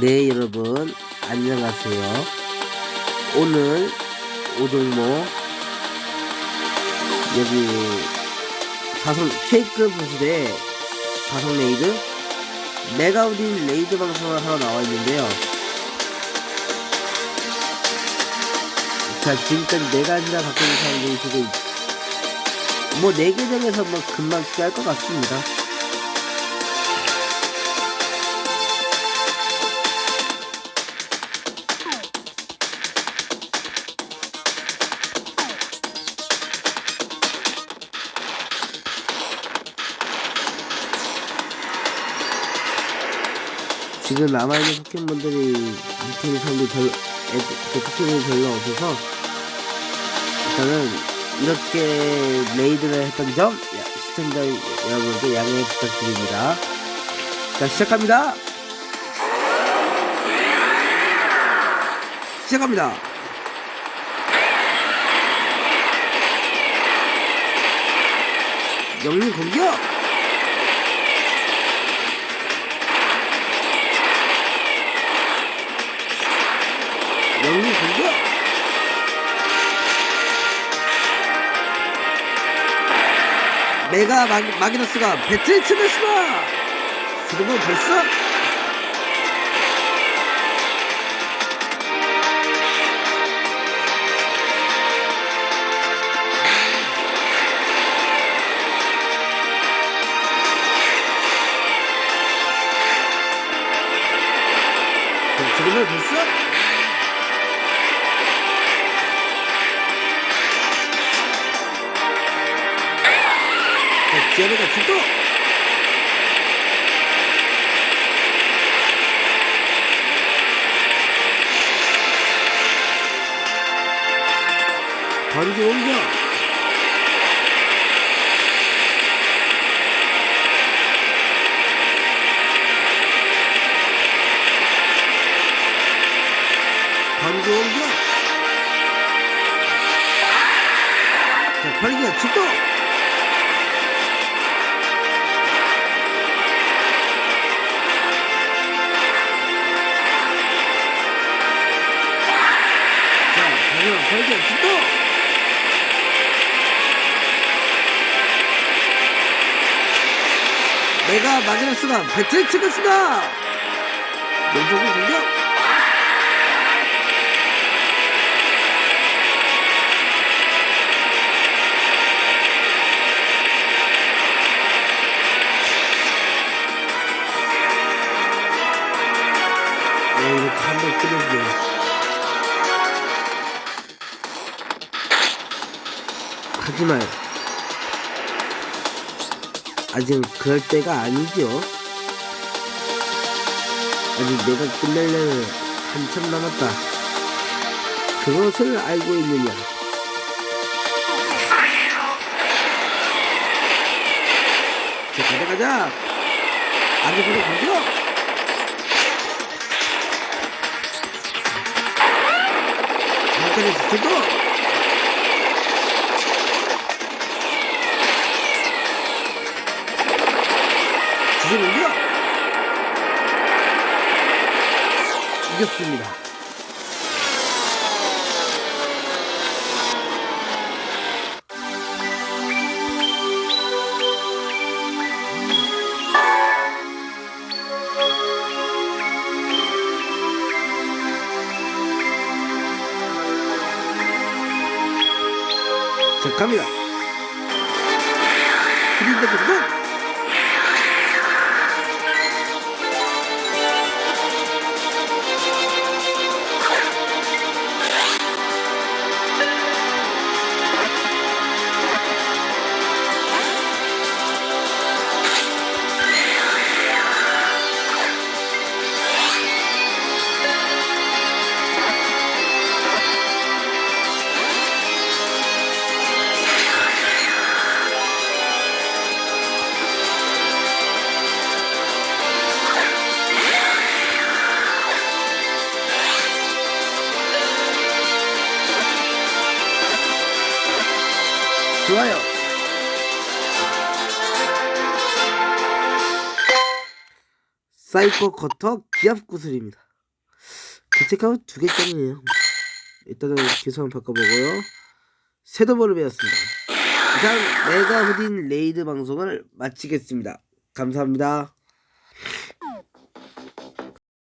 네 여러분. 안녕하세요. 오늘 오동모 여기 사성 케이크 부실에 사성 레이드? 메가우딘 레이드 방송을 하러 나와 있는데요. 자 지금까지 네 가지나 있는 사람들이 지금 뭐네 계정에서 뭐 금방 깨할 것 같습니다 지금 남아있는 포켓몬들이 밑에 있는 사람들이 별로, 애들, 그 포켓몬이 별로 없어서, 일단은, 이렇게 레이드를 했던 점, 야, 시청자 여러분께 양해 부탁드립니다. 자, 시작합니다! 시작합니다! 영리 공격! 메가 마, 마기너스가 배틀 치겠습니다! 지금은 벌써 지금은 벌써 자, 기아노가 죽고 번개 옮겨 번개 옮겨 자, 번개 죽고 자, 죽고 내가 마그네스가 배틀 치겠습니다. 연속을 공격 어, 이렇게 한번 끊어주네 하지만 아직 그럴 때가 아니죠. 아직 내가 끝내려면 한참 남았다. 그것을 알고 있느냐? 자, 가자, 가자! 아주 그래, 공격! 잠깐의 스피드! 이겼습니다. 자, 갑니다. 그린다, 그린다. 좋아요. 사이코 커터 기압 구슬입니다. 개체값은 두 개짜리네요. 일단은 계속 한번 바꿔보고요. 섀도우볼을 배웠습니다. 이상 메가 후딘 레이드 방송을 마치겠습니다. 감사합니다.